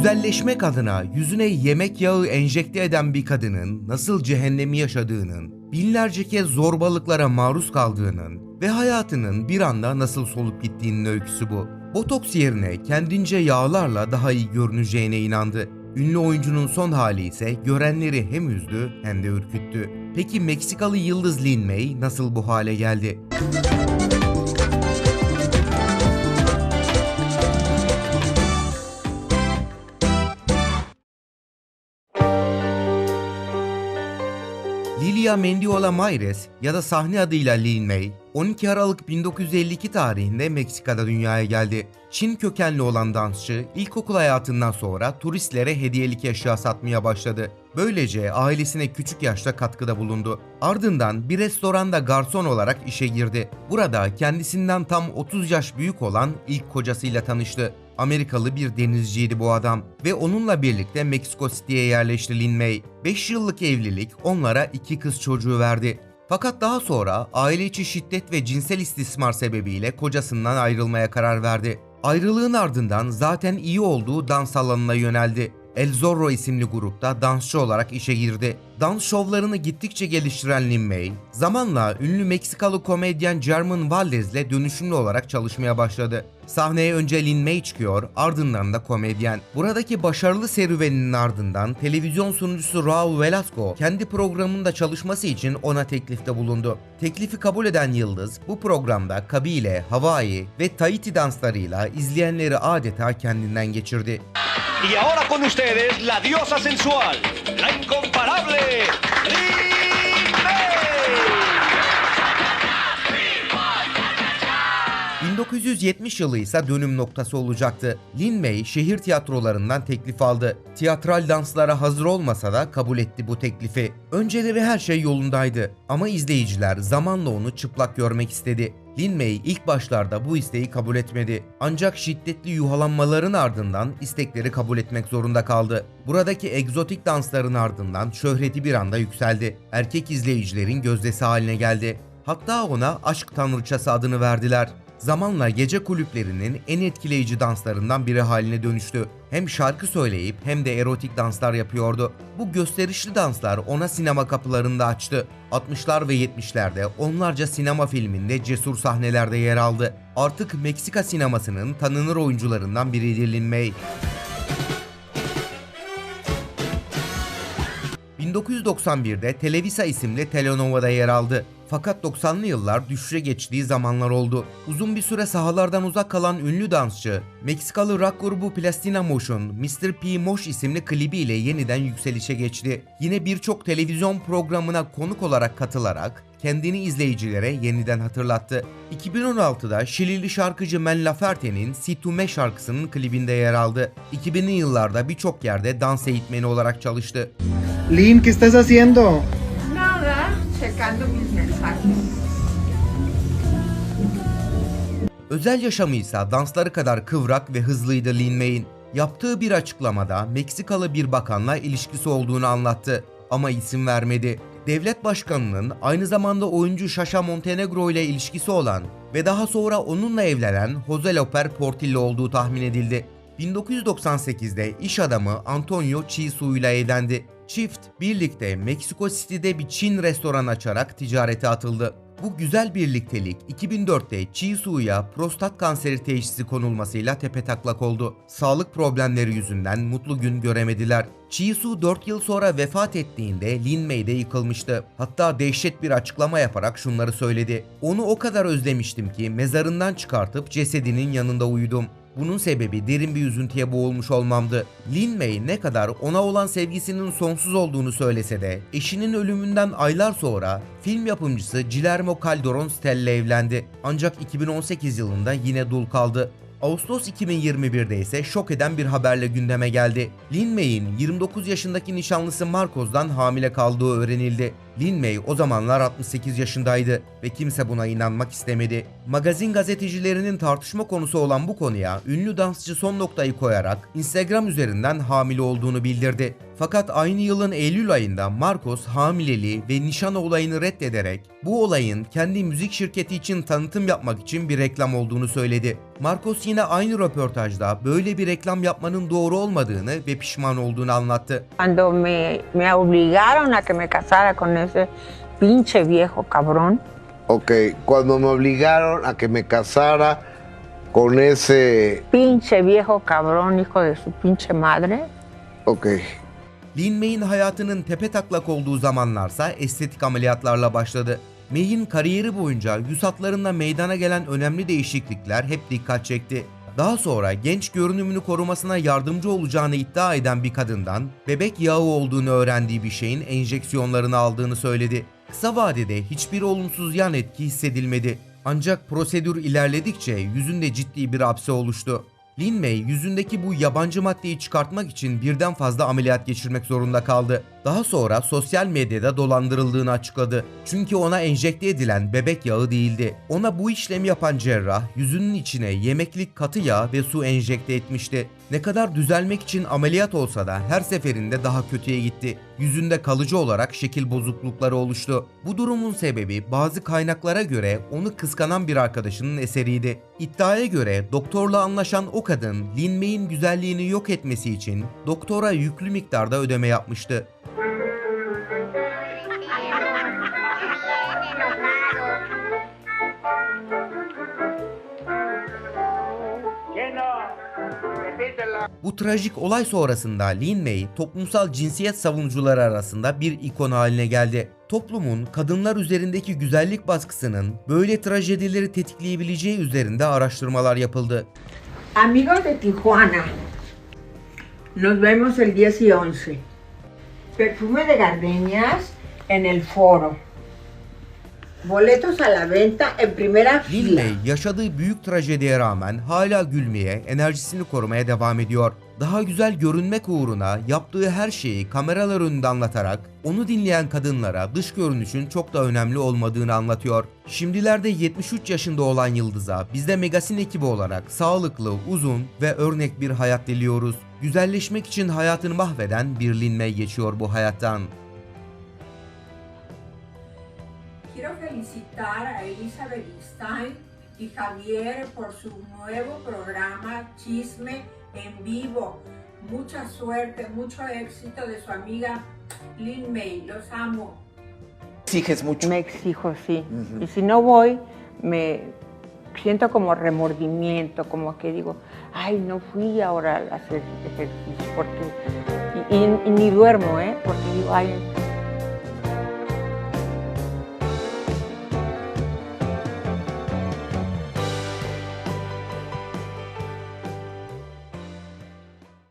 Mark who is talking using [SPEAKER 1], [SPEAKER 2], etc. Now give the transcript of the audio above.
[SPEAKER 1] Güzelleşmek adına yüzüne yemek yağı enjekte eden bir kadının nasıl cehennemi yaşadığının, binlerce kez zorbalıklara maruz kaldığının ve hayatının bir anda nasıl solup gittiğinin öyküsü bu. Botoks yerine kendince yağlarla daha iyi görüneceğine inandı. Ünlü oyuncunun son hali ise görenleri hem üzdü hem de ürküttü. Peki Meksikalı yıldız Lin May nasıl bu hale geldi? Lilia Mendiola Mayres ya da sahne adıyla Lin May, 12 Aralık 1952 tarihinde Meksika'da dünyaya geldi. Çin kökenli olan dansçı ilkokul hayatından sonra turistlere hediyelik eşya satmaya başladı. Böylece ailesine küçük yaşta katkıda bulundu. Ardından bir restoranda garson olarak işe girdi. Burada kendisinden tam 30 yaş büyük olan ilk kocasıyla tanıştı. Amerikalı bir denizciydi bu adam ve onunla birlikte Meksiko City'ye yerleşti Lin May. 5 yıllık evlilik onlara iki kız çocuğu verdi. Fakat daha sonra aile içi şiddet ve cinsel istismar sebebiyle kocasından ayrılmaya karar verdi. Ayrılığın ardından zaten iyi olduğu dans alanına yöneldi. El Zorro isimli grupta dansçı olarak işe girdi. Dans şovlarını gittikçe geliştiren Lin May, zamanla ünlü Meksikalı komedyen German Valdez'le dönüşümlü olarak çalışmaya başladı. Sahneye önce Lin May çıkıyor, ardından da komedyen. Buradaki başarılı serüveninin ardından televizyon sunucusu Raul Velasco kendi programında çalışması için ona teklifte bulundu. Teklifi kabul eden Yıldız bu programda kabile, Hawaii ve Tahiti danslarıyla izleyenleri adeta kendinden geçirdi.
[SPEAKER 2] Y ahora con ustedes, la diosa sensual, la incomparable Lin May.
[SPEAKER 1] 1970 yılı ise dönüm noktası olacaktı. Lin May şehir tiyatrolarından teklif aldı. Tiyatral danslara hazır olmasa da kabul etti bu teklifi. Önceleri her şey yolundaydı ama izleyiciler zamanla onu çıplak görmek istedi. Lin May ilk başlarda bu isteği kabul etmedi. Ancak şiddetli yuhalanmaların ardından istekleri kabul etmek zorunda kaldı. Buradaki egzotik dansların ardından şöhreti bir anda yükseldi. Erkek izleyicilerin gözdesi haline geldi. Hatta ona aşk tanrıçası adını verdiler. Zamanla gece kulüplerinin en etkileyici danslarından biri haline dönüştü. Hem şarkı söyleyip hem de erotik danslar yapıyordu. Bu gösterişli danslar ona sinema kapılarını açtı. 60'lar ve 70'lerde onlarca sinema filminde cesur sahnelerde yer aldı. Artık Meksika sinemasının tanınır oyuncularından biridir Lin May. 1991'de Televisa isimli telenovada yer aldı. Fakat 90'lı yıllar düşüşe geçtiği zamanlar oldu. Uzun bir süre sahalardan uzak kalan ünlü dansçı, Meksikalı rock grubu Plastina Motion, Mr. P. Mosh isimli klibiyle yeniden yükselişe geçti. Yine birçok televizyon programına konuk olarak katılarak kendini izleyicilere yeniden hatırlattı. 2016'da Şilili şarkıcı Men Laferte'nin Si Tu Me şarkısının klibinde yer aldı. 2000'li yıllarda birçok yerde dans eğitmeni olarak çalıştı.
[SPEAKER 3] Lynn, ¿qué estás haciendo?
[SPEAKER 4] Nada, checando mis.
[SPEAKER 1] Özel yaşamı ise dansları kadar kıvrak ve hızlıydı Lin May'in. Yaptığı bir açıklamada Meksikalı bir bakanla ilişkisi olduğunu anlattı ama isim vermedi. Devlet başkanının aynı zamanda oyuncu Shasha Montenegro ile ilişkisi olan ve daha sonra onunla evlenen Jose Loper Portillo olduğu tahmin edildi. 1998'de iş adamı Antonio Chisu ile evlendi. Çift birlikte Meksiko City'de bir Çin restoran açarak ticarete atıldı. Bu güzel birliktelik 2004'te Chisu'ya prostat kanseri teşhisi konulmasıyla tepetaklak oldu. Sağlık problemleri yüzünden mutlu gün göremediler. Chisu 4 yıl sonra vefat ettiğinde Lin May de yıkılmıştı. Hatta dehşet bir açıklama yaparak şunları söyledi. Onu o kadar özlemiştim ki mezarından çıkartıp cesedinin yanında uyudum. Bunun sebebi derin bir üzüntüye boğulmuş olmamdı. Lin May ne kadar ona olan sevgisinin sonsuz olduğunu söylese de eşinin ölümünden aylar sonra film yapımcısı Guillermo Calderon Stell'le evlendi. Ancak 2018 yılında yine dul kaldı. Ağustos 2021'de ise şok eden bir haberle gündeme geldi. Lin May'in 29 yaşındaki nişanlısı Marcos'dan hamile kaldığı öğrenildi. Lin May o zamanlar 68 yaşındaydı ve kimse buna inanmak istemedi. Magazin gazetecilerinin tartışma konusu olan bu konuya ünlü dansçı son noktayı koyarak Instagram üzerinden hamile olduğunu bildirdi. Fakat aynı yılın Eylül ayında Marcos hamileliği ve nişan olayını reddederek bu olayın kendi müzik şirketi için tanıtım yapmak için bir reklam olduğunu söyledi. Marcos yine aynı röportajda böyle bir reklam yapmanın doğru olmadığını ve pişman olduğunu anlattı.
[SPEAKER 5] Cuando me, me obligaron a que me casara con ese pinche viejo cabrón,
[SPEAKER 6] Ok, cuando me obligaron a que me casara con ese...
[SPEAKER 5] pinche viejo cabrón, hijo de su pinche madre,
[SPEAKER 6] Ok,
[SPEAKER 1] Lin May'in hayatının tepe taklak olduğu zamanlarsa estetik ameliyatlarla başladı. May'in kariyeri boyunca yüz hatlarında meydana gelen önemli değişiklikler hep dikkat çekti. Daha sonra genç görünümünü korumasına yardımcı olacağını iddia eden bir kadından bebek yağı olduğunu öğrendiği bir şeyin enjeksiyonlarını aldığını söyledi. Kısa vadede hiçbir olumsuz yan etki hissedilmedi. Ancak prosedür ilerledikçe yüzünde ciddi bir hapse oluştu. Lin May yüzündeki bu yabancı maddeyi çıkartmak için birden fazla ameliyat geçirmek zorunda kaldı. Daha sonra sosyal medyada dolandırıldığını açıkladı. Çünkü ona enjekte edilen bebek yağı değildi. Ona bu işlemi yapan cerrah yüzünün içine yemeklik katı yağ ve su enjekte etmişti. Ne kadar düzelmek için ameliyat olsa da her seferinde daha kötüye gitti. Yüzünde kalıcı olarak şekil bozuklukları oluştu. Bu durumun sebebi bazı kaynaklara göre onu kıskanan bir arkadaşının eseriydi. İddiaya göre doktorla anlaşan o kadın Lin May'in güzelliğini yok etmesi için doktora yüklü miktarda ödeme yapmıştı. Bu trajik olay sonrasında Lin May toplumsal cinsiyet savunucuları arasında bir ikon haline geldi. Toplumun kadınlar üzerindeki güzellik baskısının böyle trajedileri tetikleyebileceği üzerinde araştırmalar yapıldı.
[SPEAKER 5] amigos de Tijuana, nos vemos el 10 y 11. Perfume de gardenias en el foro. Boletos a la venta en primera fila.
[SPEAKER 1] May yaşadığı büyük trajediye rağmen hala gülmeye, enerjisini korumaya devam ediyor. Daha güzel görünmek uğruna yaptığı her şeyi kameralar önünde anlatarak onu dinleyen kadınlara dış görünüşün çok da önemli olmadığını anlatıyor. Şimdilerde 73 yaşında olan Yıldız'a biz de Megasin ekibi olarak sağlıklı, uzun ve örnek bir hayat diliyoruz. Güzelleşmek için hayatını mahveden bir Lin May geçiyor bu hayattan.
[SPEAKER 4] Felicitar a Elizabeth Stein y Javier por su nuevo programa Chisme en Vivo. Mucha suerte, mucho éxito de su amiga Lin May. Los amo.
[SPEAKER 7] exiges mucho.
[SPEAKER 5] Me exijo, sí. Y si no voy, me siento como remordimiento, como que digo, ay, no fui ahora a hacer ejercicio, porque. Y, y- y ni duermo, ¿eh? Porque digo, ay,